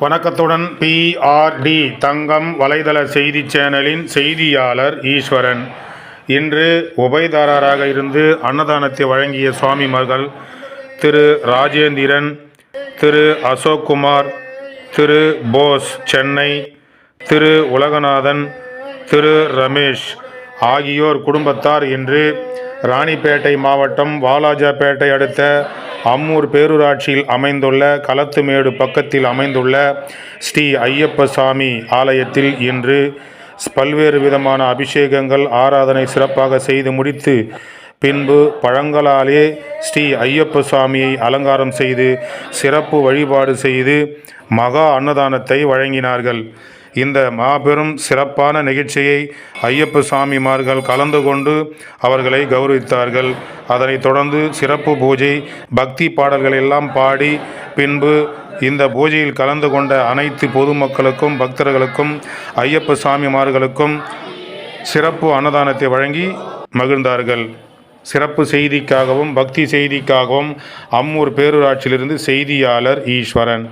வணக்கத்துடன் பிஆர்டி தங்கம் வலைதள செய்தி சேனலின் செய்தியாளர் ஈஸ்வரன். இன்று உபயதாரராக இருந்து அன்னதானத்தை வழங்கிய சுவாமிமார்கள் திரு ராஜேந்திரன் திரு அசோக்குமார் திரு போஸ் சென்னை திரு உலகநாதன் திரு ரமேஷ் ஆகியோர் குடும்பத்தார் இன்று ராணிப்பேட்டை மாவட்டம் வாலாஜாபேட்டை அடுத்த அம்மூர் பேரூராட்சியில் அமைந்துள்ள களத்துமேடு பக்கத்தில் அமைந்துள்ள ஸ்ரீ ஐயப்பசாமி ஆலயத்தில் இன்று பல்வேறு விதமான அபிஷேகங்கள் ஆராதனை சிறப்பாக செய்து முடித்து பின்பு பழங்களாலே ஸ்ரீ ஐயப்ப சுவாமியை அலங்காரம் செய்து சிறப்பு வழிபாடு செய்து மகா அன்னதானத்தை வழங்கினார்கள். இந்த மாபெரும் சிறப்பான நிகழ்ச்சியை ஐயப்ப சாமிமார்கள் கலந்து கொண்டு அவர்களை கௌரவித்தார்கள். அதனைத் தொடர்ந்து சிறப்பு பூஜை பக்தி பாடல்கள் எல்லாம் பாடி பின்பு இந்த பூஜையில் கலந்து கொண்ட அனைத்து பொதுமக்களுக்கும் பக்தர்களுக்கும் ஐயப்ப சாமிமார்களுக்கும் சிறப்பு அன்னதானத்தை வழங்கி மகிழ்ந்தார்கள். சிறப்பு செய்திக்காகவும் பக்தி செய்திக்காகவும் அம்மூர் பேரூராட்சியிலிருந்து செய்தியாளர் ஈஸ்வரன்.